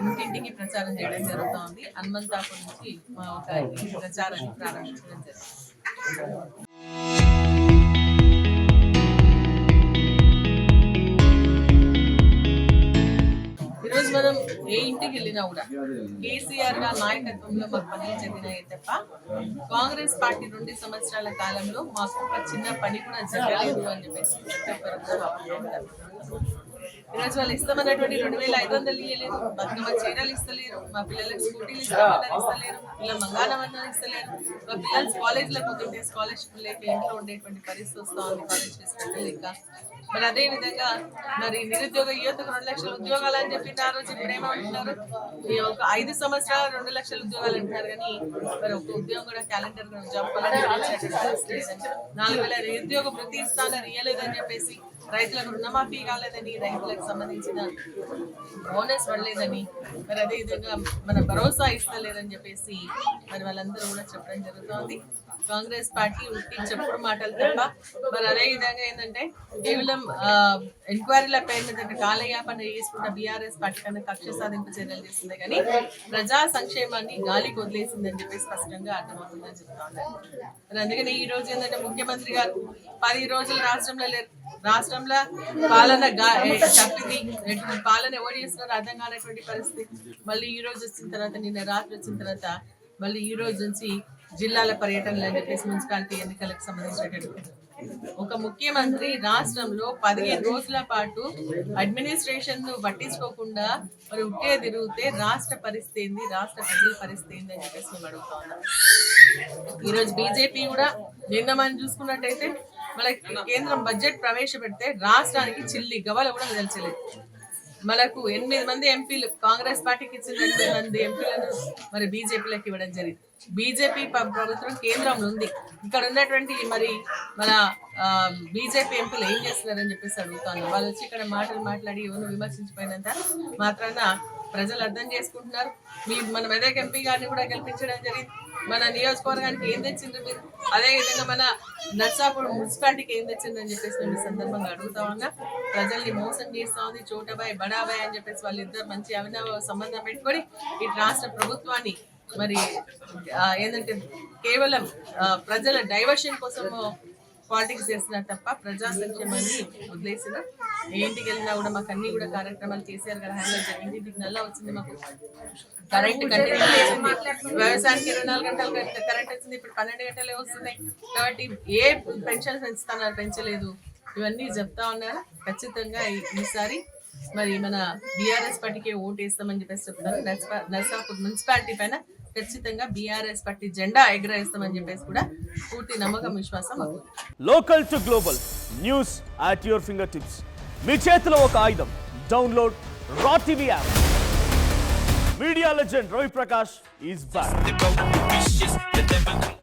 ఇంటింటికి ప్రచారం చేయడం జరుగుతోంది. హనుమంతాపు నుంచి ఒక ప్రచారాన్ని ప్రారంభించడం జరుగుతుంది. ఈరోజు మనం ఏ ఇంటికి వెళ్ళినా కూడా కేసీఆర్ గారి నాయకత్వంలో మాకు పనులు జరిగినాయి తప్ప కాంగ్రెస్ పార్టీ రెండు సంవత్సరాల కాలంలో మాకు ఒక చిన్న పని కూడా జరగలేదు అని చెప్పేసి ప్రతి ఒక్కరు ఈరోజు వాళ్ళు ఇస్తామన్నటువంటి రెండు వేల ఐదు వందలు ఇవ్వలేరు బతుకమ్మ చీరలు ఇస్తలేరు. మా పిల్లలకు స్కూటీలు ఇస్తామన్నారు ఇస్తలేరు. పిల్లల మంగానమన్నారు ఇస్తలేరు. మా పిల్లలు కాలేజీలకు పోతుంటే స్కాలర్షిప్ లేక ఇంట్లో ఉండేటువంటి పరిస్థితి వస్తా ఉంది కాలేజ్ ఫీజు మరి అదే విధంగా మరి నిరుద్యోగ యువతకు రెండు లక్షల ఉద్యోగాలు అని చెప్పి ఆ రోజు ఇప్పుడు ఏమంటున్నారు? ఒక ఐదు సంవత్సరాలు రెండు లక్షల ఉద్యోగాలు అంటున్నారు కానీ మరి ఒక ఉద్యోగం కూడా క్యాలెండర్ జాబ్ నాలుగు వేల నిరుద్యోగ వృత్తి ఇస్తానని ఇయ్యలేదని చెప్పేసి రైతులకు రుణమాఫీ కాలేదని రైతులకు సంబంధించిన బోనస్ పడలేదని మరి అదేవిధంగా మన భరోసా ఇస్తలేదని చెప్పేసి మరి వాళ్ళందరూ కూడా చెప్పడం జరుగుతుంది. కాంగ్రెస్ పార్టీ ఉట్టి చెప్పుడు మాటలు తప్ప మరి అదే విధంగా ఏంటంటే కేవలం ఎంక్వైరీల పేరు మీద కాలయాపన చేసుకున్న బీఆర్ఎస్ పార్టీ కన్నా కక్ష సాధింపు చర్యలు చేస్తుంది కానీ ప్రజా సంక్షేమాన్ని గాలికి వదిలేసిందని చెప్పి స్పష్టంగా అర్థమవుతుందని చెప్తా ఉన్నారు మరి అందుకని ఈ రోజు ఏంటంటే ముఖ్యమంత్రి గారు పది రోజులు రాష్ట్రంలో లేరు. రాష్ట్రంలో పాలన తప్పింది పాలన ఎవరు చేస్తున్నారో అర్థం కానటువంటి పరిస్థితి. మళ్ళీ ఈ రోజు వచ్చిన తర్వాత నిన్న రాత్రి వచ్చిన తర్వాత మళ్ళీ ఈ రోజు నుంచి జిల్లాల పర్యటనలు అని చెప్పేసి మున్సిపాలిటీ ఎన్నికలకు సంబంధించినటువంటి ఒక ముఖ్యమంత్రి రాష్ట్రంలో పదిహేను రోజుల పాటు అడ్మినిస్ట్రేషన్ను పట్టించుకోకుండా మరి ఉట్టే తిరిగితే రాష్ట్ర పరిస్థితి ఏంది? రాష్ట్ర ప్రజల పరిస్థితి ఏంది అని చెప్పేసి మేము అడుగుతా ఉన్నాం. ఈరోజు బీజేపీ కూడా నిన్న మనం చూసుకున్నట్టయితే మనకి కేంద్రం బడ్జెట్ ప్రవేశపెడితే రాష్ట్రానికి చిల్లి గవల కూడా తెలిసలేదు మనకు ఎనిమిది మంది ఎంపీలు కాంగ్రెస్ పార్టీకి ఇచ్చిన ఎనిమిది మంది ఎంపీలను మరి బీజేపీలకు ఇవ్వడం జరిగింది. బీజేపీ ప్రభుత్వం కేంద్రంలో ఉంది. ఇక్కడ ఉన్నటువంటి మరి మన బీజేపీ ఎంపీలు ఏం చేస్తున్నారని చెప్పేసి అడుగుతాను. వాళ్ళు వచ్చి ఇక్కడ మాటలు మాట్లాడి ఎవరు విమర్శించిపోయినంత మాత్రాన ప్రజలు అర్థం చేసుకుంటున్నారు. మీ మన మెదక్ ఎంపీ గారిని కూడా గెలిపించడం జరిగింది. మన నియోజకవర్గానికి ఏం తెచ్చిండ్రు మీరు? అదే విధంగా మన నర్సాపూర్ మున్సిపాలిటీకి ఏం తెచ్చిందని చెప్పేసి నేను ఈ సందర్భంగా అడుగుతా ఉన్నా. ప్రజల్ని మోసం చేస్తా ఉంది చోటబాయ్ బడాబాయ్ అని చెప్పేసి వాళ్ళిద్దరు మంచి అవినవ సంబంధం పెట్టుకొని ఈ రాష్ట్ర ప్రభుత్వాన్ని మరి ఏంటంటే కేవలం ప్రజల డైవర్షన్ కోసం పాలిటిక్స్ చేస్తున్నారు తప్ప ప్రజా సంక్షేమాన్ని వదిలేసిన ఏ ఇంటికి వెళ్ళినా కూడా మాకు అన్ని కూడా కార్యక్రమాలు చేశారు కదా హ్యాండిల్ జరిగింది నల్లా వచ్చింది మాకు. కరెంట్ కంటిన్యూ వ్యవసాయానికి ఇరవై నాలుగు గంటలు కరెంట్ వచ్చింది. ఇప్పుడు పన్నెండు గంటలే వస్తున్నాయి. కాబట్టి ఏ పెన్షన్ పెంచుతున్నారు పెంచలేదు. ఇవన్నీ చెప్తా ఉన్నారు. ఖచ్చితంగా ఈసారి మరి మన బీఆర్ఎస్ పార్టీకి ఓటేస్తామని చెప్పేసి చెప్తారు నర్సాపూర్ మున్సిపాలిటీ పైన ఖచ్చితంగా బీఆర్ఎస్ పార్టీ జెండా ఎగరేస్తామని చెప్పేసి కూడా పూర్తి నమ్మకం విశ్వాసం local to global news at your fingertips మీ చేతిలో ఒక ఆయుధం. Download R TV app media legend Ravi Prakash is back